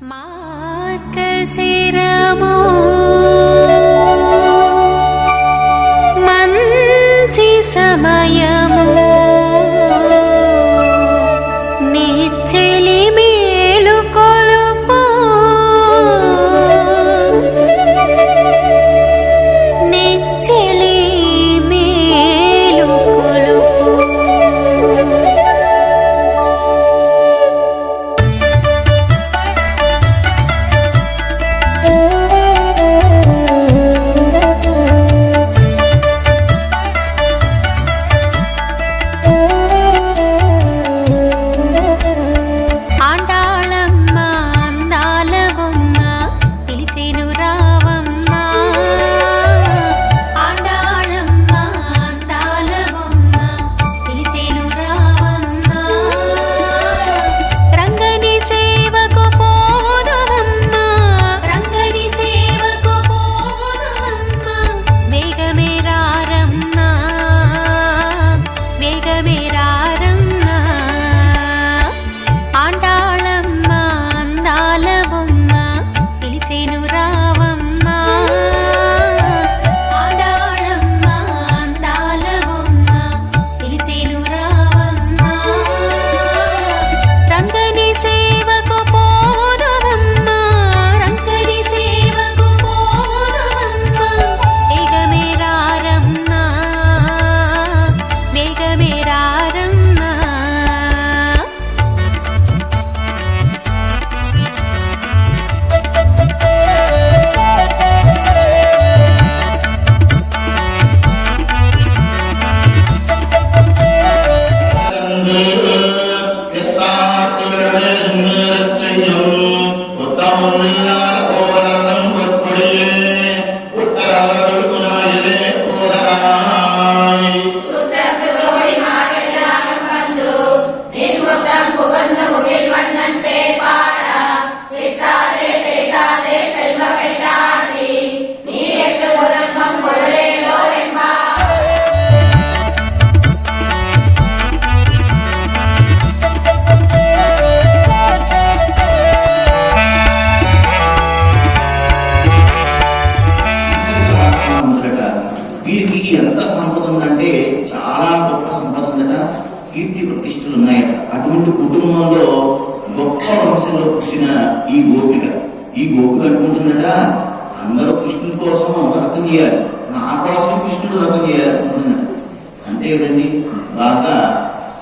மாக்க சிரமோ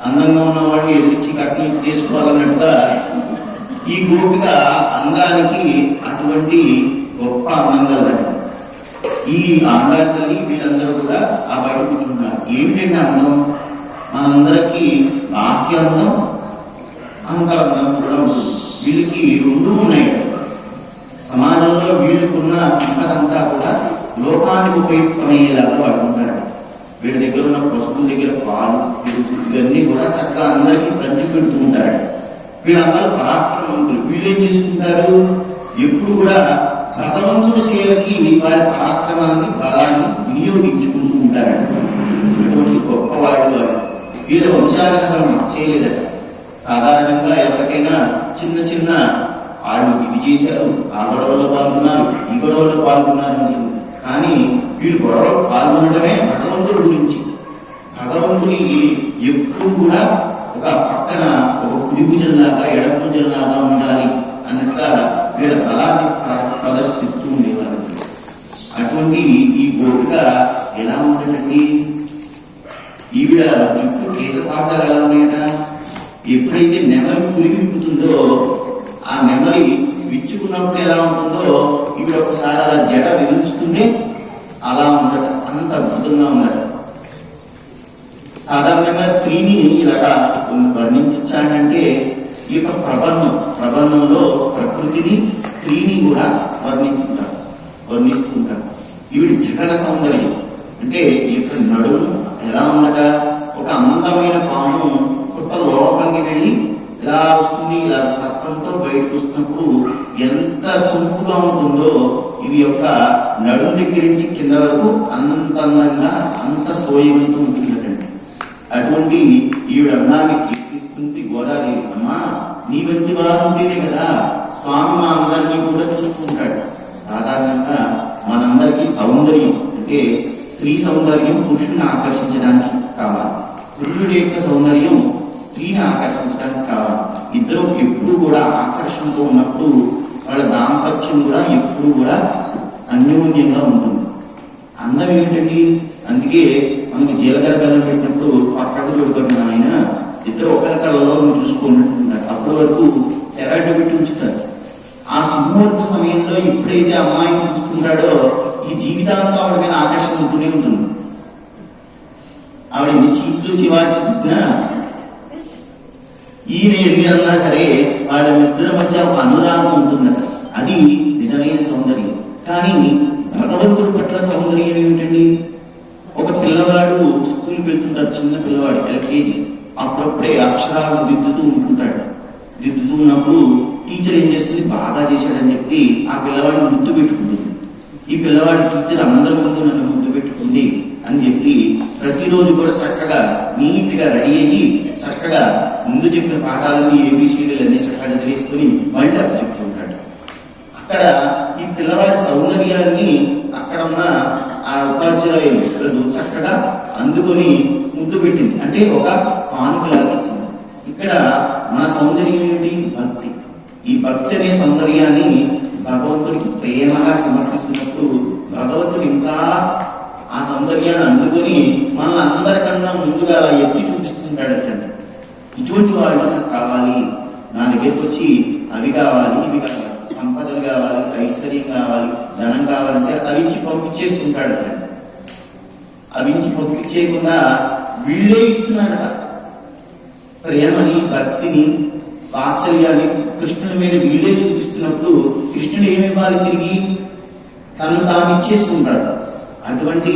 అందంగా ఉన్న వాళ్ళని ఎదిరించి కట్టించి తీసుకోవాలన్నట్టుగా ఈ గోపిక అందానికి అటువంటి గొప్ప అందం ఈ ఆండాళ్ళ తల్లి వీళ్ళందరూ కూడా ఆ బయట కూర్చుంటున్నారు. ఏమిటంటే అందం? మనందరికీ బాహ్య అందం అంతరంగం కూడా ఉంటుంది వీళ్ళకి రెండు ఉన్నాయి. సమాజంలో వీళ్ళకున్న సంపదంతా కూడా లోకానికి ఉపయుక్తమయ్యేలాగా వాడుకుంటారు. వీళ్ళ దగ్గర ఉన్న పశువుల దగ్గర పాలు ఇవన్నీ కూడా చక్కగా అందరికీ పంచి పెడుతూ ఉంటారు వీళ్ళందరూ పరాక్రమవంతులు వీళ్ళేం చేసుకుంటారు? ఎప్పుడు కూడా భగవంతుడి సేవకి వారి పరాక్రమాన్ని బలాన్ని వినియోగించుకుంటూ ఉంటారు అటువంటి గొప్ప వారు వీళ్ళ. వంశాలు అసలు మచ్చ సాధారణంగా ఎవరికైనా చిన్న చిన్న వాళ్ళు ఇది చేశారు ఆ గొడవలో పాల్గొన్నారు ఈ గొడవలో పాల్గొన్నారు కానీ వీళ్ళు గొడవ పాల్గొనడమే భగవంతుడి గురించి. భగవంతుడి ఎప్పుడు కూడా ఒక పక్కన ఒక కుడి భుజంలాగా ఎడ భుజంలాగా ఉండాలి అన్నట్టుగా వీళ్ళ బలాన్ని ప్రదర్శిస్తూ ఉండేవారు అటువంటి ఈ గోపిక ఎలా ఉండేటండి? ఈవిడ చుట్టూ కేశపాసాలు ఎలా ఉన్నాయట? ఎప్పుడైతే నెమలి పురిగిప్పుతుందో ఆ నెమలి విచ్చుకున్నప్పుడు ఎలా ఉంటుందో ఈవిడ ఒకసారి అలా జడ విధించుకుంటే అలా ఉండట అంత అద్భుతంగా ఉండట సాధారణంగా స్త్రీని ఇలాగా వర్ణించాడంటే ఈ యొక్క ప్రబంధం ప్రబంధంలో ప్రకృతిని స్త్రీని కూడా వర్ణించుకుంటారు వర్ణిస్తుంటారు. ఈవిడ జగడ సౌందర్యం అంటే ఈ యొక్క నడుము ఎలా ఉండగా ఒక అందమైన పాము కొత్త లోపలికి వెళ్ళి ఇలా వస్తుంది ఇలా సర్పంతో బయటకు వస్తున్నప్పుడు ఎంత సొంపుగా ఉంటుందో ఇది యొక్క నడుము దగ్గర నుంచి కింద వరకు అంత అందంగా అంత సోయగుతూ ఉంటుందటండి. అటువంటి ఈవిడ అందాన్ని కీర్తిస్తుంది గోదాదేవి అమ్మా నీ వంటి వారు ఉంటేనే కదా స్వామి మా అందరినీ కూడా చూసుకుంటాడు. సాధారణంగా మనందరికీ సౌందర్యం అంటే స్త్రీ సౌందర్యం పురుషుని ఆకర్షించడానికి కావాలి. పురుషుడి యొక్క సౌందర్యం స్త్రీని ఆకర్షించడానికి కావాలి. ఇద్దరు ఎప్పుడు కూడా ఆకర్షణతో ఉన్నప్పుడు వాళ్ళ దాంపత్యం కూడా ఎప్పుడు కూడా అన్యోన్యంగా ఉంటుంది. అందం ఏంటండి? అందుకే మనకి జీలకర్ర బెల్లం పెట్టినప్పుడు పక్కకు చూడబడిన ఆయన. ఇద్దరు ఒకరి కళ్ళలో చూసుకుంటుంటారు అప్పటి వరకు తెరట పెట్టి ఉంచుతారు. ఆ సుముహూర్త సమయంలో ఎప్పుడైతే అమ్మాయిని చూసుకుంటాడో ఈ జీవితాంతం ఆవిడ మీద ఆకర్షణ ఉంటూనే ఉంటుంది. ఆవిడ ఎన్ని చీట్లు చివాట్లు తిట్టినా ఈయన ఎన్ని అన్నా సరే వాళ్ళ ఇద్దరి మధ్య ఒక అనురాగం ఉంటుంది కానీ భగవంతుడి పట్ల సౌందర్యం ఏమిటండి? ఒక పిల్లవాడు స్కూల్కి వెళ్తుంటాడు చిన్న పిల్లవాడు ఎల్కేజీ. అప్పుడప్పుడే అక్షరాలను దిద్దుతూ ఉంటుంటాడు. దిద్దుతూ ఉన్నప్పుడు టీచర్ ఏం చేస్తుంది? బాగా చేశాడని చెప్పి ఆ పిల్లవాడిని ముద్దు పెట్టుకుంటుంది. ఈ పిల్లవాడు టీచర్ అందరి ముందు నన్ను ముద్దు పెట్టుకుంది అని చెప్పి ప్రతిరోజు కూడా చక్కగా నీట్గా రెడీ అయ్యి చక్కగా ముందు చెప్పిన పాఠాలన్నీ ఏబిసిడీలు అన్ని చక్కగా చదివేసుకుని మళ్ళీ అది చెప్తుంటాడు అక్కడ పిల్లవాడి సౌందర్యాన్ని అక్కడ ఉన్న ఆ ఉపాధ్యాయులు చక్కగా అందుకొని ముద్దు పెట్టింది. అంటే ఒక కానుకలాగా ఇచ్చింది. ఇక్కడ మన సౌందర్యం ఏంటి భక్తి. ఈ భక్తి అనే సౌందర్యాన్ని భగవంతుడికి ప్రేమగా సమర్పిస్తున్నప్పుడు భగవంతుడు ఇంకా ఆ సౌందర్యాన్ని అందుకొని మన అందరికన్నా ముందుగా అలా ఎత్తి చూపిస్తుంటాడటండి ఇటువంటి వాళ్ళు నాకు కావాలి. నా దగ్గరికి వచ్చి అవి కావాలి ఇవి కావాలి. సంపదలు కావాలి ఐశ్వర్యం కావాలి ధనం కావాలంటే అవి ఇచ్చి పంపించేసుకుంటాడట. అవి ఇచ్చి పంపించేయకుండా వీళ్ళే ఇస్తున్నారట. ప్రేమని భక్తిని వాత్సల్యాన్ని కృష్ణుని మీద వీళ్ళే చూపిస్తున్నప్పుడు కృష్ణుడు ఏమివ్వాలి తిరిగి? తను తాను ఇచ్చేసుకుంటాడు. అటువంటి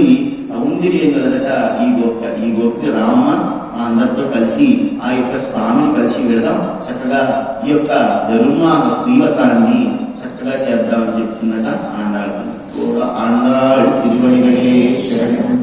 సౌందర్యం కలదట ఈ గొప్ప ఈ గొప్ప రామ. అందరితో కలిసి ఆ యొక్క స్నానం కలిసి వెళదాం. చక్కగా ఈ యొక్క ధర్మ శ్రీవతాన్ని చక్కగా చేద్దామని చెప్తుందట ఆండాడు కూడా ఆండాడు తిరువడిగడే శరణం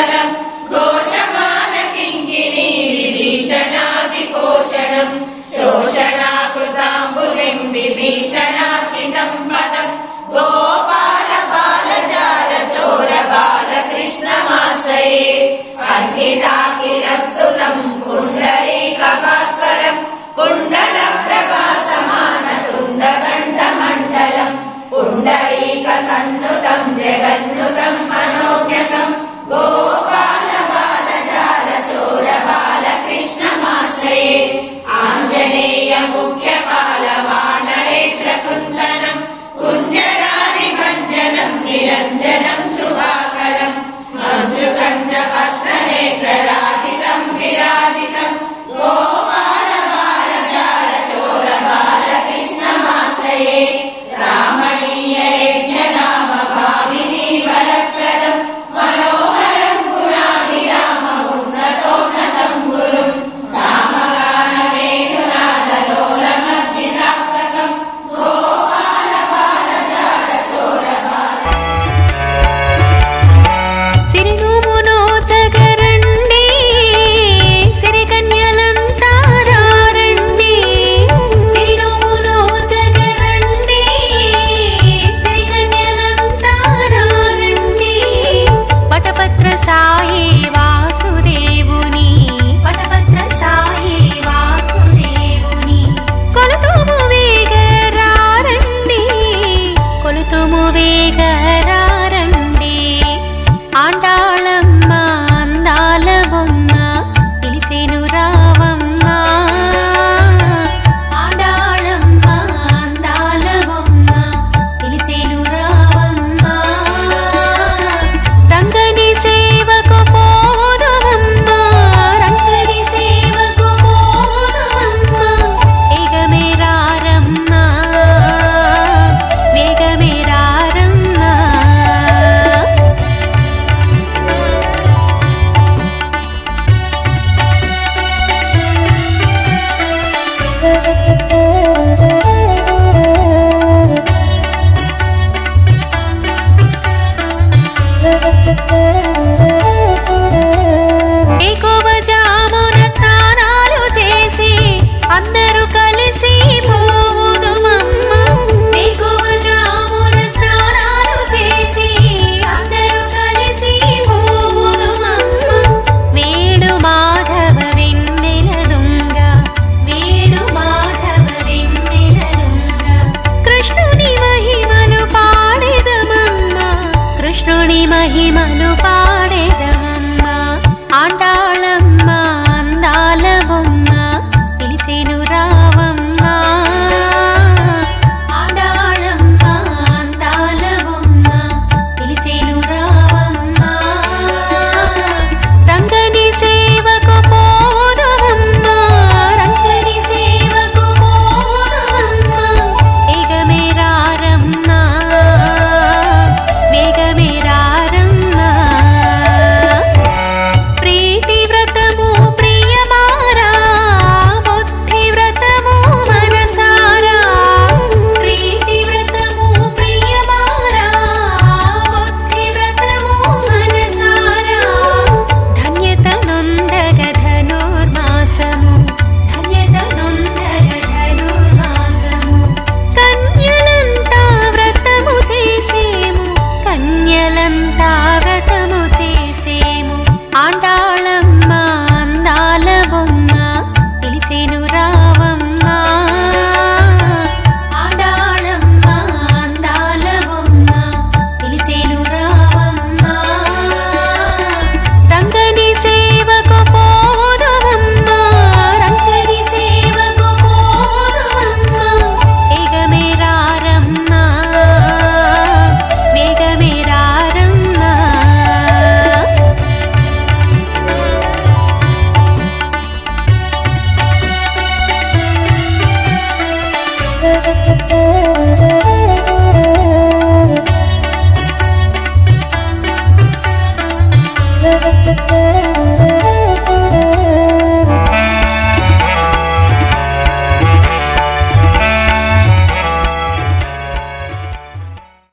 మంగళం ఘోషమానకింగిని విభీషణాది పోషణం శోషణాకృతాంబులిం విభీషణాచితం పదం గోపాల బాలజాల చోర బాలకృష్ణమాశ్రయే పండితాఖిలస్తుతం పుండరీకపాస్వరం కుండల ప్రభ